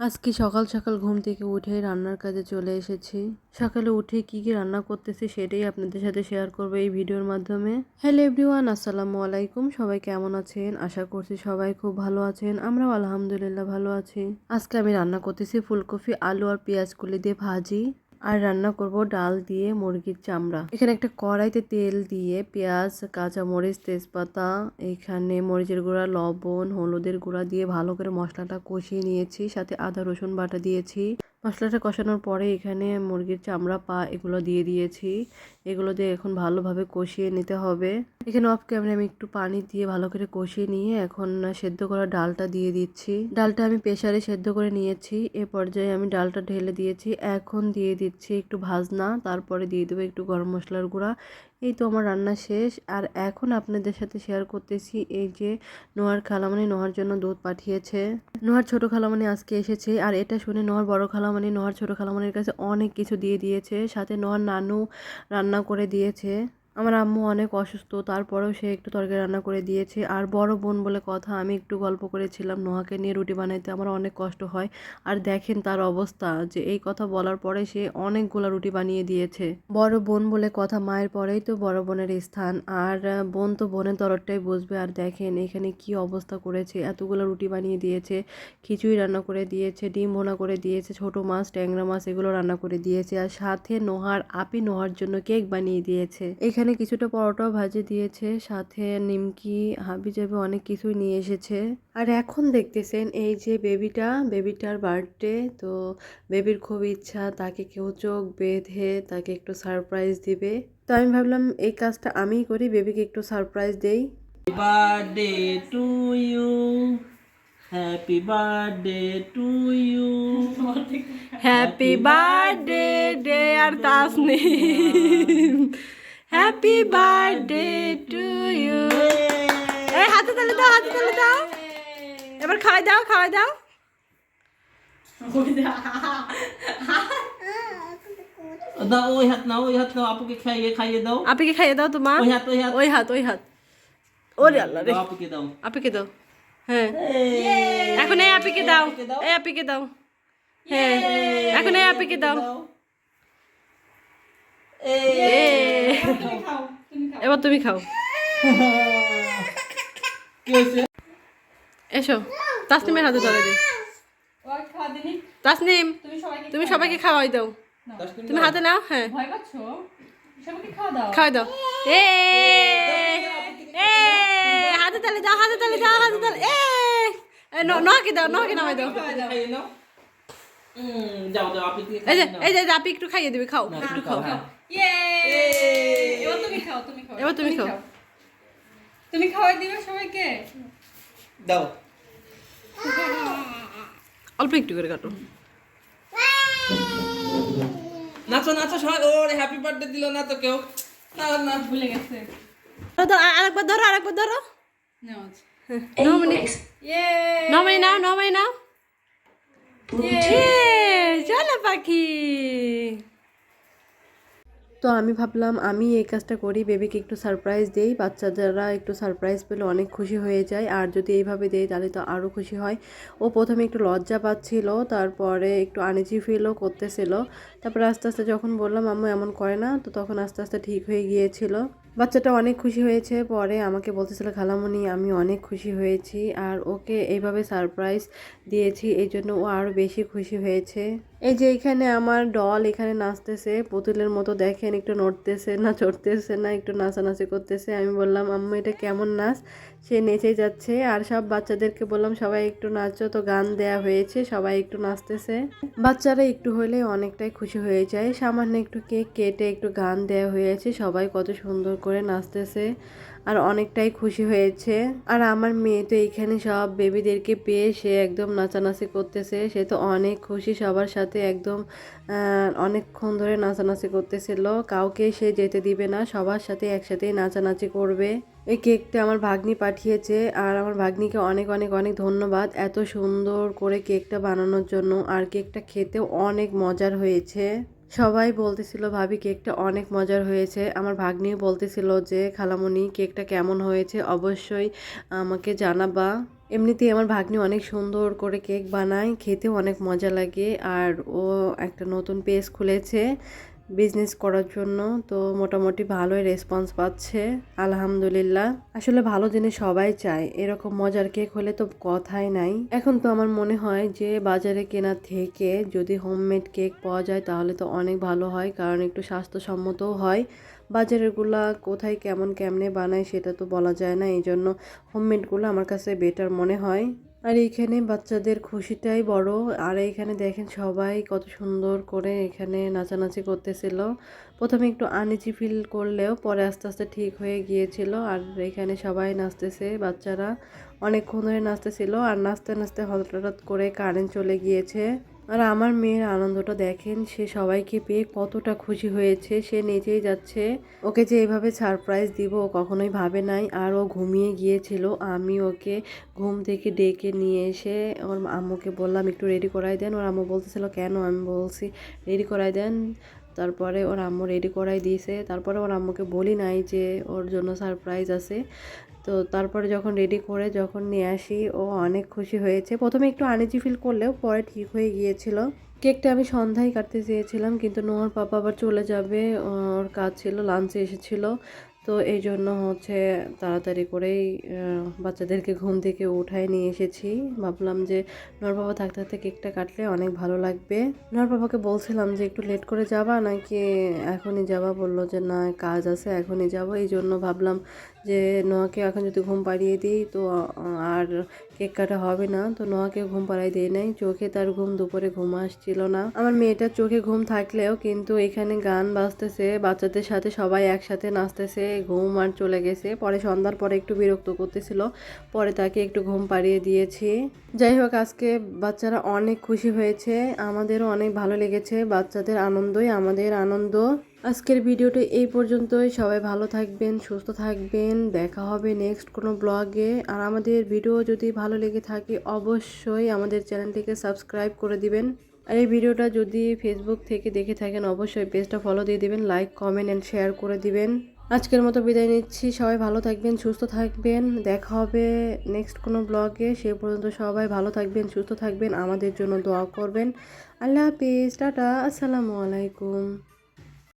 আজকে সকাল সকাল ঘুম থেকে উঠে রান্নার কাজে চলে এসেছি। সকালে উঠে কি কি রান্না করতেছি সেটাই আপনাদের সাথে শেয়ার করব এই ভিডিওর মাধ্যমে। হ্যালো এভরিওয়ান আসসালামু আলাইকুম। সবাই কেমন আছেন? আশা করছি সবাই খুব ভালো আছেন। আমরাও আলহামদুলিল্লাহ ভালো আছি। আজকে আমি রান্না করতেছি ফুলকপি, আলু আর পেঁয়াজ কুলি দিয়ে ভাজি। আর রান্না করব ডাল দিয়ে মুরগির চামড়া। এখানে একটা কড়াইতে তেল দিয়ে পেঁয়াজ কাঁচা মরিচ তেজপাতা, এখানে মরিচের গুঁড়া, লবণ, হলুদের গুঁড়া দিয়ে ভালো করে মশলাটা কষিয়ে নিয়েছি, সাথে আদা, রসুন বাটা দিয়েছি। মশলাটা কষানোর পরে এখানে মুরগির চামড়া, পা এগুলো দিয়ে দিয়েছি। এগুলো দিয়ে এখন ভালোভাবে কষিয়ে নিতে হবে। এখানে অফ ক্যামেরা আমি একটু পানি দিয়ে ভালো করে কষিয়ে নিয়ে এখন সেদ্ধ করা ডালটা দিয়ে দিচ্ছি। ডালটা আমি প্রেসারে সেদ্ধ করে নিয়েছি। এ পর্যায়ে আমি ডালটা ঢেলে দিয়েছি। এখন দিয়ে দিচ্ছি একটু ভাজনা, তারপরে দিয়ে দেবো একটু গরম মশলার গুঁড়া। এই তো আমার রান্না শেষ। আর এখন আপনাদের সাথে শেয়ার করতেছি এই যে নোয়ার খালামানি নোহার জন্য দুধ পাঠিয়েছে। নোহার ছোট খালামানি আজকে এসেছে। আর এটা শুনে নোহার বড় খালামানি নোহার ছোট খালামানির কাছে অনেক কিছু দিয়ে দিয়েছে। সাথে নোহার নানু রান্না করে দিয়েছে। আমার আম্মু অনেক অসুস্থ, তারপরেও সে একটু তরকারি রান্না করে দিয়েছে। আর বড় বোন বলে কথা, আমি একটু গল্প করেছিলাম নোহাকে নিয়ে রুটি বানাইতে, আমার অনেক কষ্ট হয়। আর দেখেন তার অবস্থা, যে এই কথা বলার পরে সে অনেকগুলো রুটি বানিয়ে দিয়েছে। বড় বোন বলে কথা, মায়ের পরেই তো বড় বোনের স্থান। আর বোন তো বোনের তরফটাই বসবে আর দেখেন এখানে কি অবস্থা করেছে, এতগুলো রুটি বানিয়ে দিয়েছে, খিচুড়ি রান্না করে দিয়েছে, ডিম ভোনা করে দিয়েছে, ছোট মাছ, ট্যাংরা মাছ, এগুলো রান্না করে দিয়েছে। আর সাথে নোহার, আপি নোহার জন্য কেক বানিয়ে দিয়েছে। এখানে কিছুটা পরোটাও ভাজি দিয়েছে সাথে নিমকি হাবি যাবে অনেক কিছুই নিয়ে এসেছে আর এখন দেখতেছেন এই যে বেবিটা বেবিটার বার্থডে তো বেবির খুব ইচ্ছা তাকে কেউ চোখ বেঁধে তাকে একটু সারপ্রাইজ দিবে তো আমি ভাবলাম এই কাজটা আমিই করি বেবিকে একটু সারপ্রাইজ দেই birthday to you. Happy birthday to you. Happy birthday day R Tasnim happy birthday to you এই হাতে তালে দাও হাতে তালে দাও। এবার খাওয়াই দাও খাওয়াই দাও। দাও ওই হাত নাও ওই হাত নাও আপুকে খাইয়ে খাইয়ে দাও। আপিকে খাইয়ে দাও তোমা ওই হাত ওই হাত। ওই হাত ওই হাত। ওরে আল্লাহ রে। দাও আপুকে দাও। আপিকে দাও। হ্যাঁ। এখন এই আপিকে দাও। এই আপিকে দাও। হ্যাঁ। এখন এই আপিকে দাও। এবার তুমি খাও। এসো তাসনিমের হাতে ধরে দে। ওর তাসনিম তুমি সবাইকে খাওয়াই দাও। তুমি হাতে নাও হ্যাঁ। ভয় পাচ্ছ? সবাইকে খাওয়া দাও। খাওয়াই দাও। এ এ হাতে তালে দাও হাতে তালে দাও হাতে তালে এ এ, ন- নহাকে দাও নহাকে নামাই দাও। আপনি এই যে এই যে আপি একটু খাইয়ে দিবি খাও। একটু খাও। খাও, এবার তুমি খাও। তুমি এবার তুমি খাও। তুমি খাওয়াই দিবে সবাইকে? দাও। অল্প একটু করে কাটো। নাচো নাচো সবাই। ওরে হ্যাপি বার্থডে দিল না তো কেউ। না না। ভুলে গেছে। ধরো, আর- আরেকবার ধরো আরেকবার ধরো। নাও ইয়ে নমাই নাও নমাই নাও। চলো পাখি। তো আমি ভাবলাম, আমি এই কাজটা করি, বেবিকে একটু সারপ্রাইজ দেই বাচ্চাদেরা একটু সারপ্রাইজ পেলে অনেক খুশি হয়ে যায়। আর যদি এইভাবে দেই, তাহলে তো আরও খুশি হয়। ও প্রথমে একটু লজ্জা পাচ্ছিল, তারপরে একটু আনিজি ফিলও করতেছিল। তারপরে আস্তে আস্তে যখন বললাম, আম্মু, এমন করে না। তো তখন আস্তে আস্তে ঠিক হয়ে গিয়েছিল। বাচ্চাটা অনেক খুশি হয়েছে। পরে আমাকে বলতেছিল খালামণি আমি অনেক খুশি হয়েছি। আর ওকে এইভাবে সারপ্রাইজ দিয়েছি। এই জন্য ও আরও বেশি খুশি হয়েছে। এই যে এখানে আমার ডল এখানে নাচতেছে, পুতুলের মতো দেখেন, একটু নড়তেছে না, চড়তেছে না, একটু নাচানাচি করতেছে। আমি বললাম, আম্মু, এটা কেমন নাচ? সে নেচে যাচ্ছে, আর সব বাচ্চাদেরকে বললাম, সবাই একটু নাচো। তো গান দেয়া হয়েছে, সবাই একটু নাচতেছে। বাচ্চারা একটু হলে অনেকটাই খুশি হয়ে যায়। সামান্য একটু কেক কেটে একটু গান দেয়া হয়েছে, সবাই কত সুন্দর করে নাচতেছে। আর অনেকটাই খুশি হয়েছে। আর আমার মেয়ে তো এইখানে সব বেবিদেরকে পেয়ে সে একদম নাচানাচি করতেছে। সে তো অনেক খুশি সবার সাথে একদম অনেকক্ষণ ধরে নাচানাচি করতেছিল। কাউকে সে যেতে দিবে না, সবার সাথে একসাথেই নাচানাচি করবে। এই কেকটা আমার ভাগ্নি পাঠিয়েছে আর আমার ভাগ্নিকে অনেক অনেক অনেক ধন্যবাদ এত সুন্দর করে কেকটা বানানোর জন্য। আর কেকটা খেতেও অনেক মজার হয়েছে। সবাই বলতেছিল, ভাবি, কেকটা অনেক মজার হয়েছে। আমার ভাগ্নিও বলতেছিল যে খালামণি কেকটা কেমন হয়েছে? অবশ্যই আমাকে জানাবা। এমনিতেই আমার ভাগ্নি অনেক সুন্দর করে কেক বানায়, খেতেও অনেক মজা লাগে। আর ও একটা নতুন পেজ খুলেছে। বিজনেস করার জন্য, তো মোটামুটি ভালোই রেসপন্স পাচ্ছে, আলহামদুলিল্লাহ। আসলে ভালো জিনিস সবাই চায়, এরকম মজার কেক হলে তো কথাই নাই। এখন তো আমার মনে হয় যে বাজারে কেনা থেকে যদি হোমমেড কেক পাওয়া যায়, তাহলে তো অনেক ভালো হয়, কারণ একটু স্বাস্থ্যসম্মতও হয়। বাজারেরগুলা কোথায় কেমন, কেমনে বানায় সেটা তো বলা যায় না এই জন্য হোমমেডগুলো আমার কাছে বেটার মনে হয়। আর এইখানে বাচ্চাদের খুশিটাই বড়। আর এইখানে দেখেন সবাই কত সুন্দর করে এখানে নাচানাচি করতেছিল। প্রথমে একটু আনিচি ফিল করলেও পরে আস্তে আস্তে ঠিক হয়ে গিয়েছিল। আর এখানে সবাই নাচতেছে, বাচ্চারা অনেকক্ষণ ধরে নাচতেছিল। আর নাচতে নাচতে হঠাৎ করে কারেন্ট চলে গিয়েছে। আর আমার মেয়ের আনন্দটা দেখেন, সে সবাইকে পেয়ে কতটা খুশি হয়েছে, সে নেচেই যাচ্ছে। ওকে যে এভাবে সারপ্রাইজ দিব ও কখনোই ভাবে নাই, আর ও ঘুমিয়ে গিয়েছিল। আমি ওকে ঘুম থেকে ডেকে নিয়ে এসে ওর আম্মুকে বললাম, একটু রেডি করাই দেন। ওর আম্মু বলতেছিল, কেন? আমি বলছি রেডি করাই দেন। তারপরে ওর আম্মু রেডি করাই দিয়েছে। তারপরে ওর আম্মুকে বলি নাই যে ওর জন্য সারপ্রাইজ আছে। তো তারপরে যখন রেডি করে যখন নিয়ে আসি, ও অনেক খুশি হয়েছে। প্রথমে একটু আনিজি ফিল করলেও পরে ঠিক হয়ে গিয়েছিল। কেকটা আমি সন্ধ্যায় কাটতে চেয়েছিলাম, কিন্তু নোয়ার পাপা আবার চলে যাবে, ওর কাজ ছিল লাঞ্চে এসেছিল। তো এই জন্য হচ্ছে তাড়াতাড়ি করেই বাচ্চাদেরকে ঘুম থেকে উঠায় নিয়ে এসেছি। ভাবলাম যে নর বাবা থাকতে থাকতে কেকটা কাটলে অনেক ভালো লাগবে। নর বাবাকে বলছিলাম যে, একটু লেট করে যাবা? নাকি এখনই যাবা? বলল যে, না, কাজ আছে, এখনই যাব। এই জন্য ভাবলাম যে, নোয়াকে এখন যদি ঘুম পাড়িয়ে দিই, তো আর কেক কাটা হবে না। তো নোয়াকে ঘুম পাড়াই দিয়ে নাই। চোখে তার ঘুম, দুপুরে ঘুম আসছিল না। আমার মেয়েটার চোখে ঘুম থাকলেও কিন্তু এখানে গান বাজতেছে। বাচ্চাদের সাথে সবাই একসাথে নাচতেছে। ঘুম আর চলে গেছে। পরে সন্ধ্যার পরে একটু বিরক্ত করতেছিল। পরে তাকে একটু ঘুম পাড়িয়ে দিয়েছি। যাই হোক, আজকে বাচ্চারা অনেক খুশি হয়েছে। আমাদেরও অনেক ভালো লেগেছে। বাচ্চাদের আনন্দই আমাদের আনন্দ। আজকের ভিডিওটা এই পর্যন্তই। সবাই ভালো থাকবেন, সুস্থ থাকবেন। দেখা হবে নেক্সট কোনো ব্লগে আর আমাদের ভিডিও যদি ভালো লেগে থাকে, অবশ্যই আমাদের চ্যানেলটিকে সাবস্ক্রাইব করে দিবেন। আর এই ভিডিওটা যদি ফেসবুক থেকে দেখে থাকেন, অবশ্যই পেজটা ফলো দিয়ে দিবেন লাইক কমেন্ট অ্যান্ড শেয়ার করে দিবেন। আজকের মতো বিদায় নিচ্ছি। সবাই ভালো থাকবেন, সুস্থ থাকবেন। দেখা হবে নেক্সট কোনো ব্লগে সে পর্যন্ত সবাই ভালো থাকবেন, সুস্থ থাকবেন। আমাদের জন্য দোয়া করবেন। আল্লাহ হাফিজ। টাটা। আসসালামু আলাইকুম।